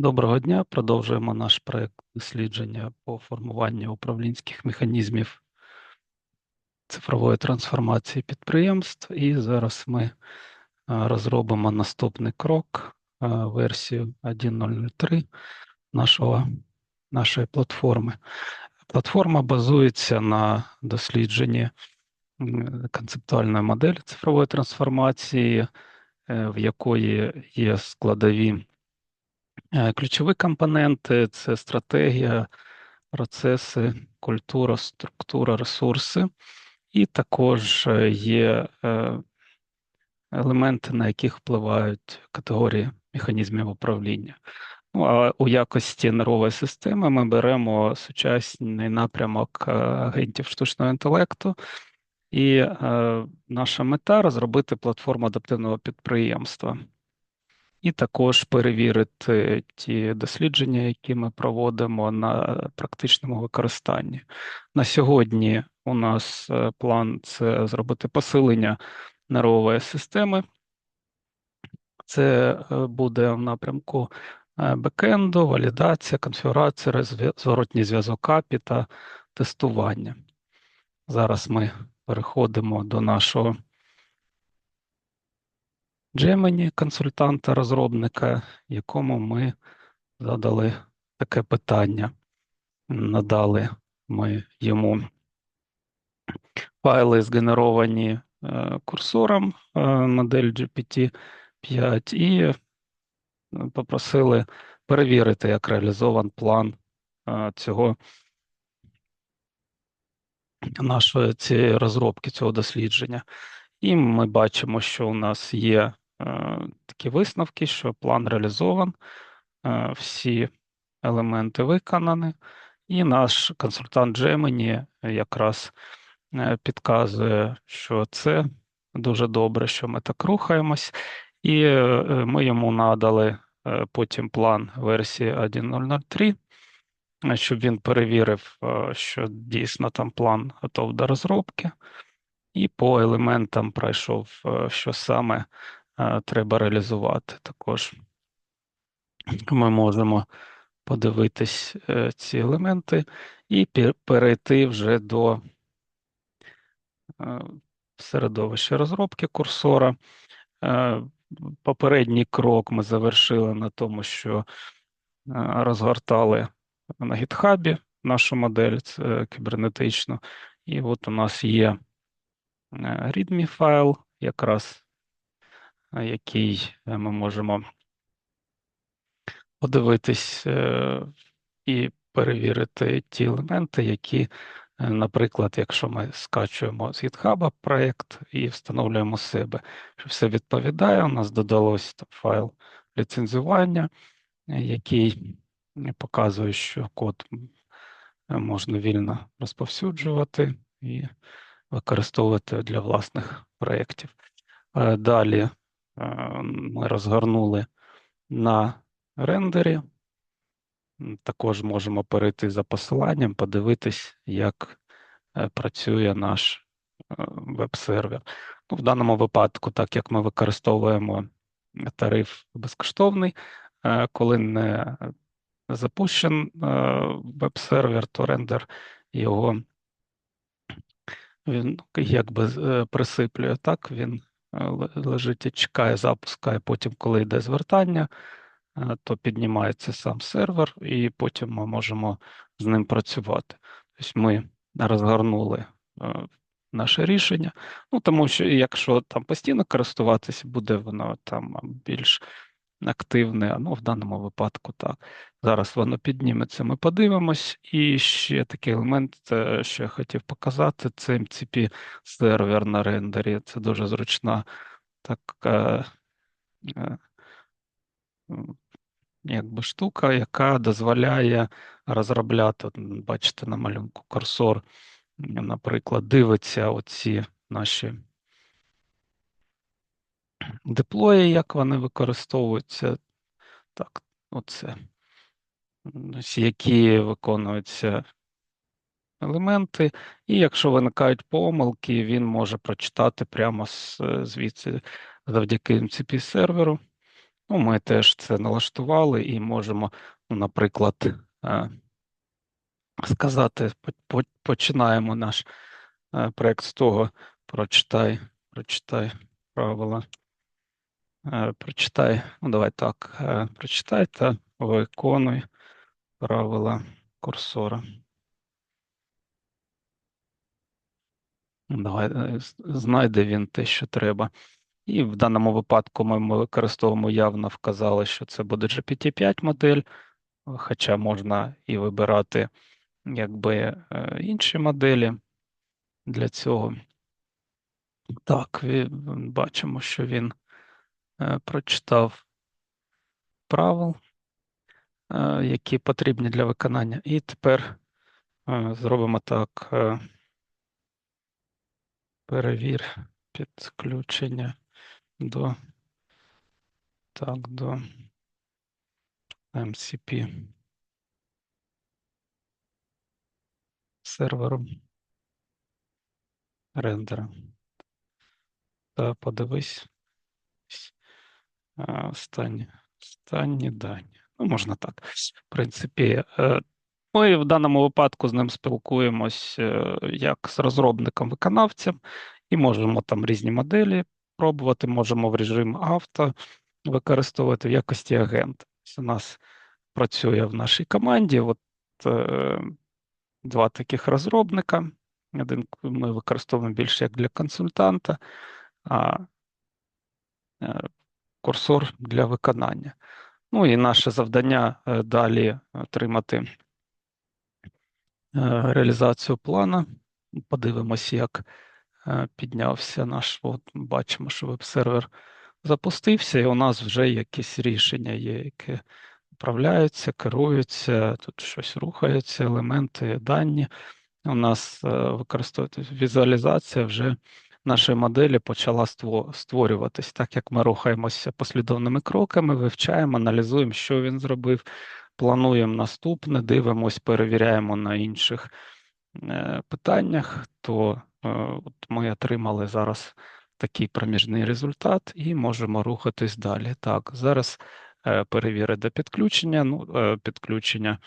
Доброго дня. Продовжуємо наш проект дослідження по формуванню управлінських механізмів цифрової трансформації підприємств. І зараз ми е, розробимо наступний крок, е, версію 1.003 нашого, нашої платформи. Платформа базується на дослідженні концептуальної моделі цифрової трансформації, е, в якої є складові Ключові компоненти це стратегія, процеси, культура, структура, ресурси, і також е, є е, елементи, на яких впливають категорії механізмів управління. Ну, а у якості нервової системи ми беремо сучасний напрямок агентів штучного інтелекту, і е, наша мета розробити платформу адаптивного підприємства і також перевірити ті дослідження, які ми проводимо на практичному використанні. На сьогодні у нас е, план це зробити посилення нервової системи. Це е, буде в напрямку е, бекенду, валідація, конфігурація, зворотній зв'язок API та тестування. Зараз ми переходимо до нашого Gemini, консультанта-розробника, якому ми задали таке питання. Надали ми йому файли, згенеровані е, курсором е, модель GPT-5, і е, попросили перевірити, як реалізован план цього нашої цієї розробки, цього дослідження. І ми бачимо, що у нас є такі висновки, що план реалізован, е, всі елементи виконані, і наш консультант Gemini якраз е, підказує, що це дуже добре, що ми так рухаємось, і ми йому надали потім план версії 1.003, щоб він перевірив, що дійсно там план готов до розробки, і по елементам пройшов, що саме треба реалізувати. Також ми можемо подивитись е, ці елементи і перейти вже до е, середовища розробки курсора. Е, попередній крок ми завершили на тому, що розгортали на гітхабі нашу модель кібернетичну, і от у нас є readme файл, якраз який е, ми можемо подивитись е, і перевірити ті елементи, які, е, наприклад, якщо ми скачуємо з GitHub проєкт і встановлюємо себе, що все відповідає, у нас додалось файл ліцензування, який показує, що код можна вільно розповсюджувати і використовувати для власних проєктів. Далі ми розгорнули на рендері. Також можемо перейти за посиланням, подивитись, як е, працює наш е, веб-сервер. Ну, В даному випадку, так як ми використовуємо тариф безкоштовний, коли не запущен веб-сервер, то рендер його він якби присиплює так, він Е, лежить і чекає, запускає. Потім, коли йде звертання, е, то піднімається сам сервер, і потім ми можемо з ним працювати. Тобто ми розгорнули е, наше рішення. Ну, тому що якщо там постійно користуватися, буде воно там більш активне, ну в даному випадку так. Зараз воно підніметься, ми подивимось. І ще такий елемент, що я хотів показати, це MCP сервер на рендері. Це дуже зручна така е, якби штука, яка дозволяє розробляти, бачите, на малюнку курсор, наприклад, дивиться оці наші деплої, як вони використовуються. Так, оце. Які виконуються елементи, і якщо виникають помилки, він може прочитати прямо звідси завдяки MCP серверу Ну, Ми теж це налаштували і можемо, ну, наприклад, е, сказати, починаємо наш е, проєкт з того, прочитай, прочитай правила. Е, прочитай, ну давай так, прочитай та виконуй правила курсора. Давай, знайде він те, що треба. І в даному випадку ми використовуємо явно вказали, що це буде GPT-5 модель, хоча можна і вибирати якби е, інші моделі для цього. Так, бачимо, що він е, прочитав правил, е, які потрібні для виконання. І тепер зробимо так. Перевір підключення до так, до MCP серверу рендера. Та подивись останні, останні дані. Ну, можна так. В принципі, е, ми в даному випадку з ним спілкуємось е, як з розробником-виконавцем, і можемо там різні моделі пробувати, можемо в режим авто використовувати в якості агента. У нас працює в нашій команді от, е, два таких розробника. Один ми використовуємо більше як для консультанта, а курсор для виконання. Ну і наше завдання е, далі отримати е, реалізацію плану. Подивимося, як е, піднявся наш. От Бачимо, що веб-сервер запустився, і у нас вже якісь рішення є, які управляються, керуються, тут щось рухається, елементи, дані. У нас використовується візуалізація вже нашої моделі почала створюватись, так як ми рухаємося послідовними кроками, вивчаємо, аналізуємо, що він зробив, плануємо наступне, дивимось, перевіряємо на інших е, питаннях, то е, от ми отримали зараз такий проміжний результат і можемо рухатись далі. Так, зараз е, перевірити підключення. Ну, підключення.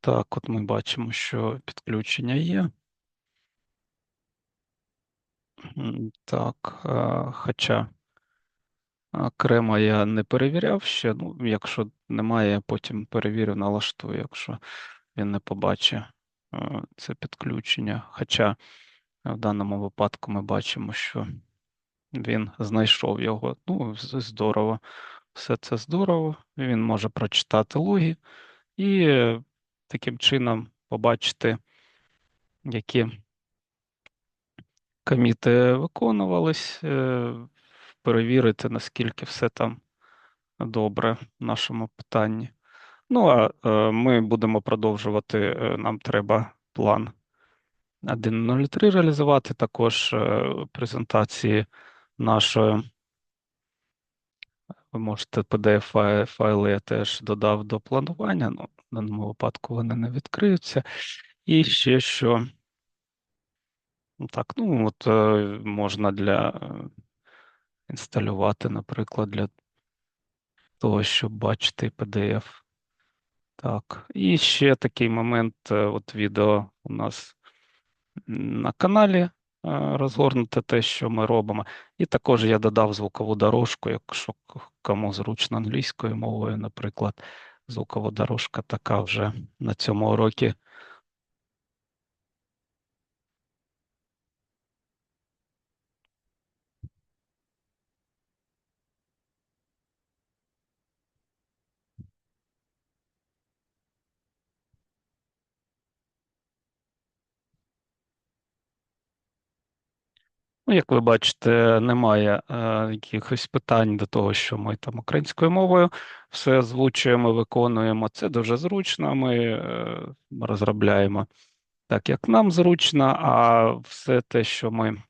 Так, от ми бачимо, що підключення є. Так, хоча окремо я не перевіряв ще. Ну, якщо немає, я потім перевірю, налаштую, якщо він не побачить це підключення. Хоча в даному випадку ми бачимо, що він знайшов його. Ну, здорово. Все це здорово. Він може прочитати логи і таким чином побачити, які коміти виконувались, е, перевірити, наскільки все там добре в нашому питанні. Ну, а е, ми будемо продовжувати. Е, нам треба план 1.03 реалізувати, також презентації нашої. Ви можете pdf файли я теж додав до планування, ну, в даному випадку вони не відкриються. І ще що Так, ну от е, можна для е, інсталювати, наприклад, для того, щоб бачити PDF. Так, і ще такий момент, е, от відео у нас на каналі розгорнуте те, що ми робимо. І також я додав звукову дорожку, якщо кому зручно англійською мовою, наприклад, звукова дорожка така вже на цьому уроці Ну, як ви бачите, немає е, якихось питань до того, що ми там українською мовою все озвучуємо, виконуємо. Це дуже зручно. Ми е, розробляємо так, як нам зручно, а все те, що ми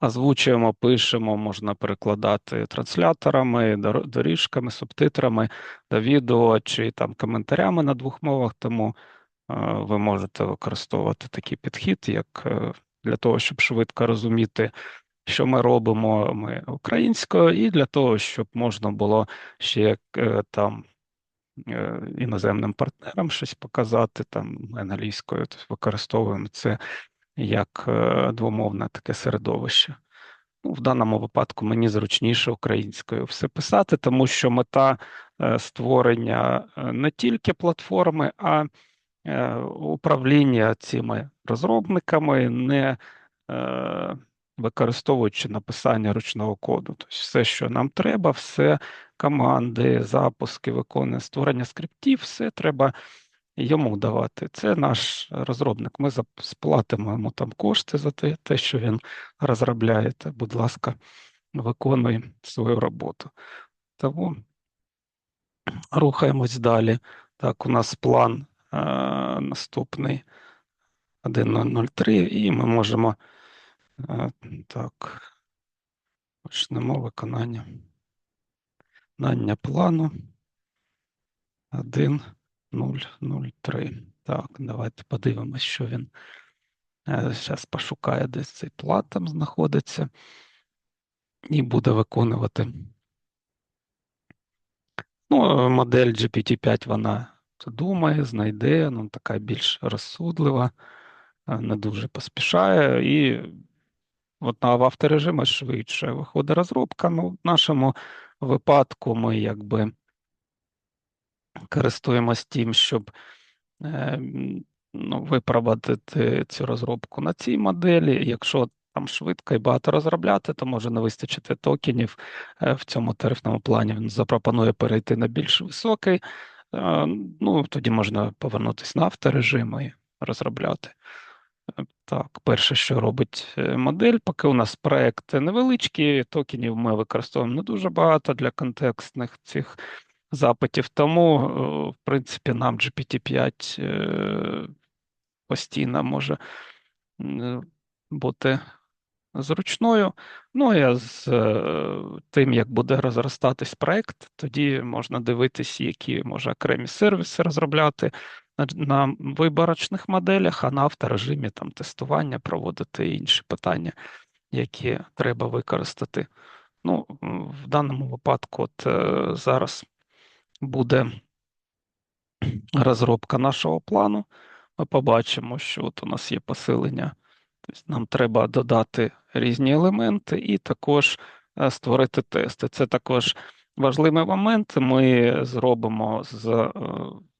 озвучуємо, пишемо, можна перекладати трансляторами, доріжками, субтитрами до відео чи там коментарями на двох мовах. Тому е, ви можете використовувати такий підхід, як. Для того, щоб швидко розуміти що ми робимо ми українською, і для того, щоб можна було ще е, там е, іноземним партнерам щось показати, там англійською тобто використовуємо це як е, двомовне таке середовище. Ну, В даному випадку мені зручніше українською все писати, тому що мета створення не тільки платформи, а управління цими розробниками, не використовуючи написання ручного коду. Тобто все, що нам треба, все команди, запуски, виконання, створення скриптів, все треба йому давати. Це наш розробник. Ми сплатимо йому там кошти за те, те, що він розробляє. Будь ласка, виконуй свою роботу. Тому рухаємось далі. Так, у нас план е, наступний 1.003, і ми можемо е, так, почнемо виконання. Виконання плану 1. 0,03. Так, давайте подивимось, що він. Зараз е, пошукає, десь цей плат там знаходиться, і буде виконувати. Ну, модель GPT-5 вона думає, знайде, ну, така більш розсудлива, е, не дуже поспішає. І от в авторежимі швидше виходить розробка. Ну, в нашому випадку ми якби користуємось тим, щоб е, ну, випровадити цю розробку на цій моделі. Якщо там швидко і багато розробляти, то може не вистачити токенів е, в цьому тарифному плані. Він запропонує перейти на більш високий. Е, ну, тоді можна повернутися на авторежим і розробляти. Так, перше, що робить модель, поки у нас проект невеличкий, токенів ми використовуємо не дуже багато для контекстних цих запитів. Тому, е, в принципі, нам GPT-5 е, постійно може е, бути зручною. Ну і з тим, як буде розростатись проект, тоді можна дивитись, які може окремі сервіси розробляти на виборочних моделях, а на авторежимі там тестування проводити інші питання, які треба використати. Ну, В даному випадку, от зараз буде розробка нашого плану, ми побачимо, що от у нас є посилення. Тобто Нам треба додати різні елементи і також е, створити тести. Це також важливий момент. Ми зробимо з е,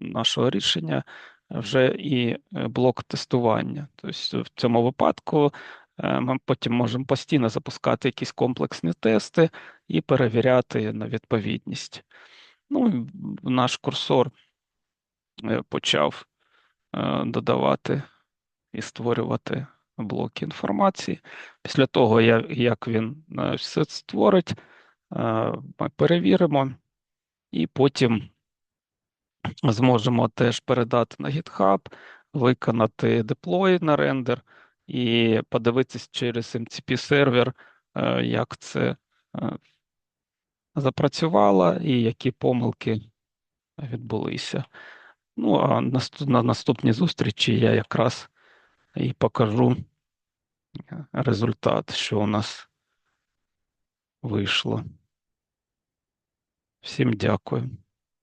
нашого рішення вже і е, блок тестування. Тобто в цьому випадку ми потім можемо постійно запускати якісь комплексні тести і перевіряти на відповідність. Ну, наш курсор почав додавати і створювати блоки інформації. Після того, як він е, все створить, ми перевіримо і потім зможемо теж передати на GitHub, виконати деплой на рендер і подивитись через MCP сервер, як це запрацювала і які помилки відбулися. Ну, а на наступній зустрічі я якраз і покажу результат, що у нас вийшло. Всім дякую.